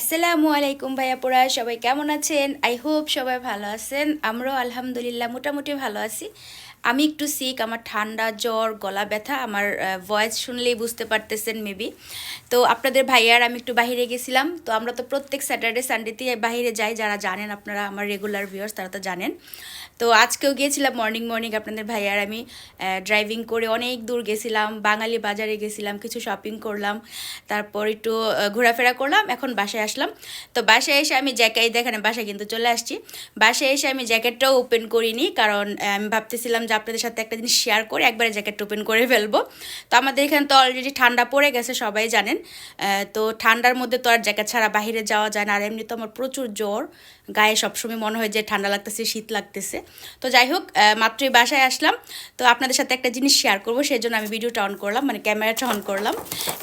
আসসালামু আলাইকুম ভাইয়া ভাইয়াপুরা সবাই কেমন আছেন? আই হোপ সবাই ভালো আছেন। আমরাও আলহামদুলিল্লাহ মোটামুটি ভালো আছি। আমি একটু সিক আমার ঠান্ডা, জ্বর, গলা ব্যথা, আমার ভয়েস শুনলেই বুঝতে পারতেছেন মেবি তো আপনাদের ভাইয়ার আমি একটু বাইরে গেছিলাম, তো আমরা তো প্রত্যেক স্যাটারডে সানডেতে বাইরে যাই, যারা জানেন আপনারা, আমার রেগুলার ভিউয়ার্স তারা তো জানেন। তো আজকেও গিয়েছিলাম মর্নিং মর্নিং আপনাদের ভাইয়ার আমি ড্রাইভিং করে অনেক দূর গেছিলাম, বাঙালি বাজারে গেছিলাম, কিছু শপিং করলাম, তারপর একটু ঘোরাফেরা করলাম, এখন বাসায় আসলাম। তো বাসায় এসে আমি জ্যাকেট দেখেন বাসায় কিন্তু চলে আসছি। বাসায় এসে আমি জ্যাকেটটাও ওপেন করিনি, কারণ আমি ভাবতেছিলাম যে আপনাদের সাথে একটা জিনিস শেয়ার করে একবারে জ্যাকেট ওপেন করে ফেলব। তো আমাদের এখানে তো অলরেডি ঠান্ডা পড়ে গেছে, সবাই জানেন। তো ঠান্ডার মধ্যে তো আর জ্যাকেট ছাড়া বাইরে যাওয়া যায় না। আর এমনি তো আমার প্রচুর জ্বর, গায়ে সবসময় মনে হয় যে ঠান্ডা লাগতেছে, শীত লাগতেছে। তো যাই হোক মাত্রই বাসায় আসলাম। তো আপনাদের সাথে একটা জিনিস শেয়ার করব, সেই জন্য আমি ভিডিওটা অন করলাম মানে ক্যামেরাটা অন করলাম।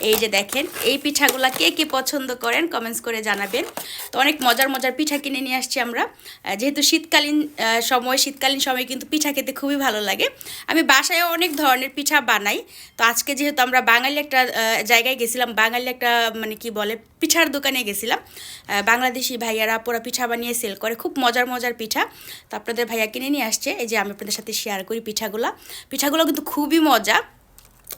এই যে দেখেন, এই পিঠাগুলা কে কে পছন্দ করেন কমেন্টস করে জানাবেন। তো অনেক মজার মজার পিঠা কিনে নিয়ে আসছি আমরা। যেহেতু শীতকালীন সময় শীতকালীন সময় কিন্তু পিঠা খেতে খুবই ভালো লাগে। আমি বাসায় অনেক ধরনের পিঠা বানাই। তো আজকে যেহেতু আমরা বাঙালি একটা জায়গায় গেছিলাম, বাঙালি একটা মানে কি বলে, পিঠার দোকানে গেছিলাম। বাংলাদেশি ভাইয়ারা পোড়া পিঠা বানিয়ে সেল করে, খুব মজার মজার পিঠা। তো আপনাদের ভাইয়া কিনে নিয়ে আসছে। এই যে আমি আপনাদের সাথে শেয়ার করি পিঠাগুলো। পিঠাগুলো কিন্তু খুবই মজা।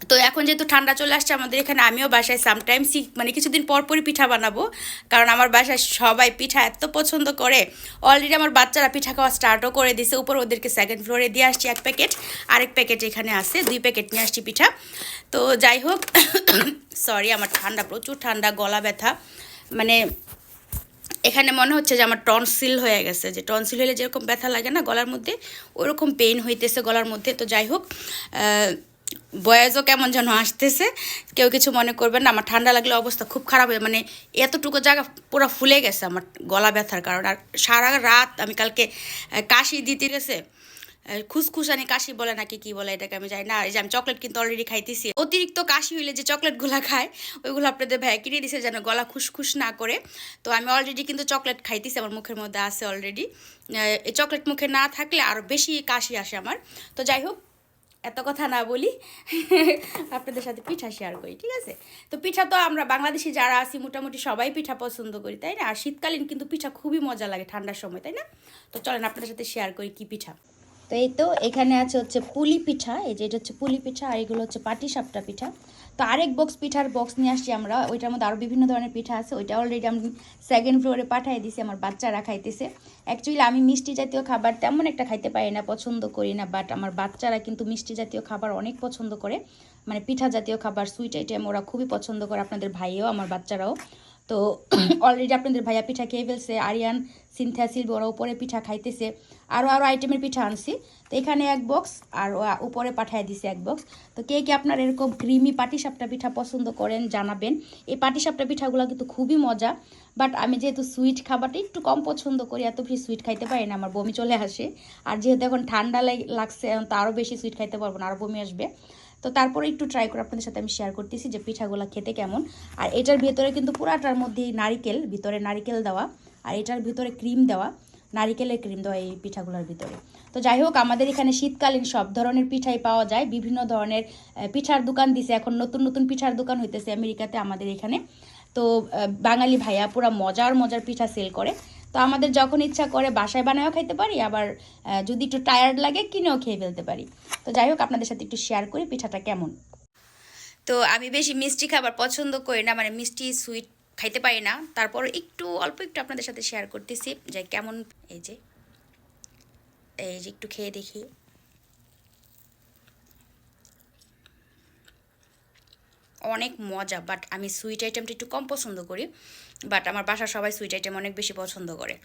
তো এখন যেহেতু ঠান্ডা চলে আসছে, আমাদের এখানে আমিও বাসায় সামটাইমস মানে কিছুদিন পর পরই পিঠা বানাবো। কারণ আমার বাসায় সবাই পিঠা এত পছন্দ করে। অলরেডি আমার বাচ্চারা পিঠা খাওয়া স্টার্টও করে দিছে। উপর ওদেরকে সেকেন্ড ফ্লোরে দিয়ে আসছি এক প্যাকেট আরেক প্যাকেট এখানে আছে। দুই প্যাকেট নিয়ে আসছি পিঠা। তো যাই হোক সরি আমার ঠান্ডা, প্রচুর ঠান্ডা, গলা ব্যথা। মানে এখানে মনে হচ্ছে যে আমার টনসিল হয়ে গেছে। যে টনসিল হলে যেরকম ব্যথা লাগে না গলার মধ্যে, ওরকম পেইন হইতেছে গলার মধ্যে। তো যাই হোক বয়সও কেমন যেন আসতেছে। কেউ কিছু মনে করবেন না, আমার ঠান্ডা লাগলে অবস্থা খুব খারাপ হয়ে মানে এতটুকু জায়গা পুরো ফুলে গেছে আমার গলা ব্যথার কারণে। আর সারা রাত আমি কালকে কাশি দিতে গেছে। খুসখুসানি কাশি বলে নাকি কি বলে এটাকে আমি জানি না। এই যে আমি চকলেট কিন্তু অলরেডি খাইতেছি। অতিরিক্ত কাশি হইলে যে চকলেটগুলো খায়, ওইগুলো আপনাদের ভাই কিনে দিছে যেন গলা খুসখুস না করে। তো আমি অলরেডি কিন্তু চকলেট খাইতেছি, আমার মুখের মধ্যে আছে অলরেডি এই চকলেট মুখে না থাকলে আরও বেশি কাশি আসে আমার। তো যাই হোক এত কথা না বলি, আপনাদের সাথে পিঠা শেয়ার করি, ঠিক আছে? তো পিঠা তো আমরা বাংলাদেশি যারা আছি, মোটামুটি সবাই পিঠা পছন্দ করি, তাই না? আর শীতকালীন কিন্তু পিঠা খুবই মজা লাগে ঠান্ডার সময়, তাই না? তো চলেন আপনাদের সাথে শেয়ার করি কি পিঠা। তো এই তো, এখানে আছে হচ্ছে পুলি পিঠা, এই যে এটা হচ্ছে পুলি পিঠা, আর এগুলো হচ্ছে পাটি সাপটা পিঠা। তো আরেক বক্স পিঠার বক্স নিয়ে আসছি আমরা, ওইটার মধ্যে আরও বিভিন্ন ধরনের পিঠা আছে, ওইটা অলরেডি আমি সেকেন্ড ফ্লোরে পাঠিয়ে দিছি, আমার বাচ্চারা খাইতেছে। অ্যাকচুয়ালি আমি মিষ্টি জাতীয় খাবার তেমন একটা খাইতে পারি না, পছন্দ করি না বাট আমার বাচ্চারা কিন্তু মিষ্টি জাতীয় খাবার অনেক পছন্দ করে। মানে পিঠা জাতীয় খাবার সুইট আইটেম ওরা খুবই পছন্দ করে, আপনাদের ভাইও, আমার বাচ্চারাও। তো অলরেডি আপনাদের ভাইয়া পিঠা খেয়ে ফেলছে, আরিয়ান, সিনথিয়া, সিলভ, ওরা উপরে পিঠা খাইতেছে। আরও আরও আইটেমের পিঠা আনছি। তো এখানে এক বক্স আর উপরে পাঠিয়ে দিছে এক বক্স তো কে কে আপনার এরকম ক্রিমি পাটিসাপটা পিঠা পছন্দ করেন জানাবেন। এই পাটিসাপটা পিঠাগুলো কিন্তু খুবই মজা। বাট আমি যেহেতু সুইট খাবারটা একটু কম পছন্দ করি, এত বেশি সুইট খাইতে পারি না, আমার বমি চলে আসে। আর যেহেতু এখন ঠান্ডা লাগ- লাগছে তো আরও বেশি সুইট খাইতে পারব না আরও বমি আসবে। তো তারপরে একটু ট্রাই করে আপনাদের সাথে আমি শেয়ার করতেছি যে পিঠাগুলা খেতে কেমন। আর এটার ভিতরে কিন্তু পুরাটার মধ্যে নারিকেল, ভিতরে নারিকেল দেওয়া, আর এটার ভিতরে ক্রিম দেওয়া, নারিকেলের ক্রিম দেওয়া এই পিঠাগুলোর ভিতরে। তো যাই হোক, আমাদের এখানে শীতকালীন সব ধরনের পিঠাই পাওয়া যায়, বিভিন্ন ধরনের পিঠার দোকান দিছে, এখন নতুন নতুন পিঠার দোকান হইতেছে আমেরিকাতে আমাদের এখানে। তো বাঙালি ভাইয়া পুরো মজার মজার পিঠা সেল করে। তো আমাদের যখন ইচ্ছা করে বাসায় বানায়ও খাইতে পারি, আবার যদি একটু টায়ার্ড লাগে কিনেও খেয়ে ফেলতে পারি। তো যাই হোক, আপনাদের সাথে একটু শেয়ার করি পিঠাটা কেমন। তো আমি বেশি মিষ্টি খাবার পছন্দ করি না মানে মিষ্টি সুইট খাইতে পারি না। তারপর একটু, অল্প একটু আপনাদের সাথে শেয়ার করতেছি যে কেমন, এই যে এই যে একটু খেয়ে দেখি। অনেক মজা বাট আমি সুইট আইটেমটা একটু কম পছন্দ করি বাট আমার বাসার সবাই সুইট আইটেম অনেক বেশি পছন্দ করে।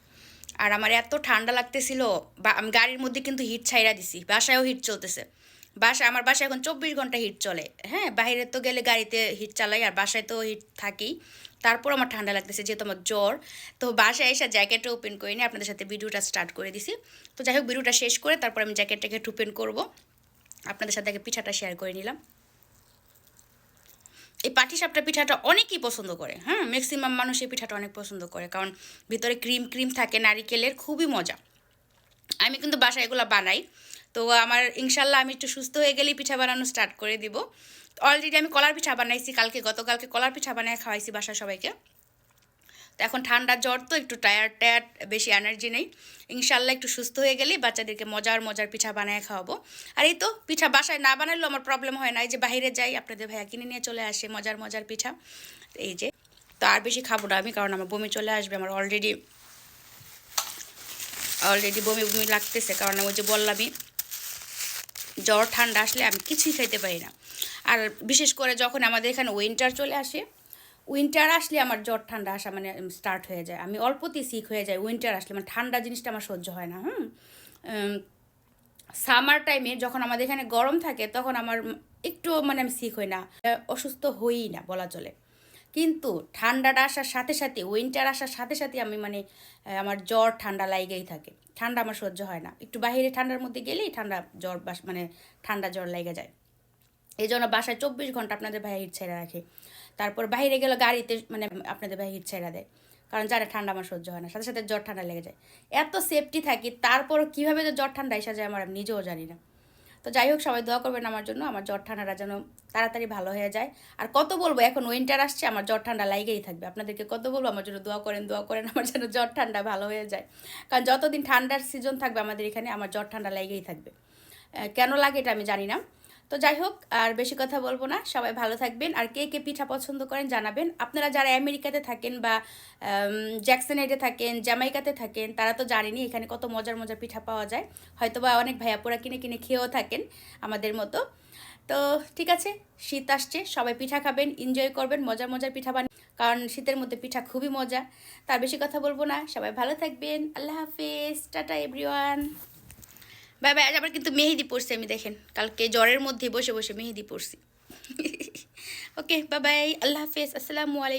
আর আমার এত ঠান্ডা লাগতেছিল, বা আমি গাড়ির মধ্যে কিন্তু হিট ছাইরা দিছি, বাসায়ও হিট চলতেছে। বাসা, আমার বাসায় এখন চব্বিশ ঘণ্টা হিট চলে হ্যাঁ? বাইরে তো গেলে গাড়িতে হিট চালাই, আর বাসায় তো হিট থাকেই। তারপর আমার ঠান্ডা লাগতেছে, যেহেতু আমার জ্বর, তো বাসায় এসে জ্যাকেটটা ওপেন করে নিয়ে আপনাদের সাথে ভিডিওটা স্টার্ট করে দিছি। তো যাই হোক ভিডিওটা শেষ করে তারপর আমি জ্যাকেটটাকে ওপেন করব। আপনাদের সাথে আগে পিঠাটা শেয়ার করে নিলাম। এই পাটিসাপটা পিঠাটা অনেকেই পছন্দ করে হ্যাঁ? ম্যাক্সিমাম মানুষ এই পিঠাটা অনেক পছন্দ করে, কারণ ভিতরে ক্রিম ক্রিম থাকে, নারিকেলের খুবই মজা। আমি কিন্তু বাসায় এগুলো বানাই, তো আমার ইনশাল্লাহ আমি একটু সুস্থ হয়ে গেলেই পিঠা বানানো স্টার্ট করে দিব। অলরেডি আমি কলার পিঠা বানাইছি, কালকে, গতকালকে কলার পিঠা বানায় খাওয়াইছি বাসায় সবাইকে। তো এখন ঠান্ডা জ্বর তো একটু টায়ার টায়ার্ড বেশি এনার্জি নেই। ইনশাল্লাহ একটু সুস্থ হয়ে গেলেই বাচ্চাদেরকে মজার মজার পিঠা বানায় খাওয়াবো। আর এই তো পিঠা বাসায় না বানালেও আমার প্রবলেম হয় না। এই যে বাইরে যাই, আপনাদের ভাইয়া কিনে নিয়ে চলে আসে মজার মজার পিঠা। এই যে, তো আর বেশি খাব না আমি, কারণ আমার বমি চলে আসবে। আমার অলরেডি অলরেডি বমি বমি লাগতেছে, কারণ ওই যে বললামই, জ্বর, ঠান্ডা আসলে আমি কিছুই খাইতে পারি না। আর বিশেষ করে যখন আমাদের এখানে উইন্টার চলে আসে উইন্টার আসলে আমার জ্বর, ঠান্ডা আসা মানে স্টার্ট হয়ে যায়। আমি অল্পতেই সিক হয়ে যায় উইন্টার আসলে মানে ঠান্ডা জিনিসটা আমার সহ্য হয় না, হুম? সামার টাইমে যখন আমাদের এখানে গরম থাকে, তখন আমার একটু মানে আমি সিক হই না, অসুস্থ হই না বলা চলে। কিন্তু ঠান্ডাটা আসার সাথে সাথে উইন্টার আসার সাথে সাথে আমি মানে আমার জ্বর, ঠান্ডা লাগেই থাকে। ঠান্ডা আমার সহ্য হয় না। একটু বাইরে ঠান্ডার মধ্যে গেলেই ঠান্ডা জ্বর মানে ঠান্ডা জ্বর লেগে যায়। এই জন্য বাসায় চব্বিশ ঘণ্টা আপনাদের ভাই হিট ছেড়ে রাখে। তারপর বাইরে গেলে গাড়িতে মানে আপনাদের ভাই হিট ছেড়ে দেয়। কারণ জানে ঠান্ডা আমার সহ্য হয় না, সাথে সাথে জ্বর ঠান্ডা লেগে যায়। এত সেফটি থাকি তারপর কীভাবে যে জ্বর ঠান্ডা এসে যায় আমার আমি নিজেও জানি না। তো যাই হোক, সবাই দোয়া করবেন আমার জন্য, আমার জ্বর ঠান্ডাটা যেন তাড়াতাড়ি ভালো হয়ে যায়। আর কত বলব, এখন উইন্টার আসছে, আমার জ্বর ঠান্ডা লাগেই থাকবে। আপনাদেরকে কত বলব, আমার জন্য দোয়া করেন দোয়া করেন, আমার যেন জ্বর ঠান্ডা ভালো হয়ে যায়। কারণ যতদিন ঠান্ডার সিজন থাকবে আমাদের এখানে, আমার জ্বর ঠান্ডা লাগেই থাকবে। কেন লাগে এটা আমি জানি না। তো যাই হোক, আর বেশি কথা বলব না। সবাই ভালো থাকবেন। আর কে কে পিঠা পছন্দ করেন জানাবেন। আপনারা যারা আমেরিকাতে থাকেন বা জ্যাকসনেডে থাকেন জামাইকাতে থাকেন, তারা তো জানেনি এখানে কত মজার মজার পিঠা পাওয়া যায়। হয়তো বা অনেক ভাইয়াপোরা কিনে কিনে খেয়েও থাকেন আমাদের মতো। তো ঠিক আছে, শীত আসছে, সবাই পিঠা খাবেন এনজয় করবেন, মজার মজার পিঠা বানিয়ে কারণ শীতের মধ্যে পিঠা খুবই মজা। তার বেশি কথা বলব না। সবাই ভালো থাকবেন। আল্লাহ হাফিজ। টাটা এভরিওয়ান বাই ভাই, আজ আবার কিন্তু মেহেদি পড়ছি আমি, দেখেন। কালকে জ্বরের মধ্যে বসে বসে মেহেদি পড়ছি ওকে বাবাই বাই আল্লাহ হাফেজ, আসসালামু আলাইকুম।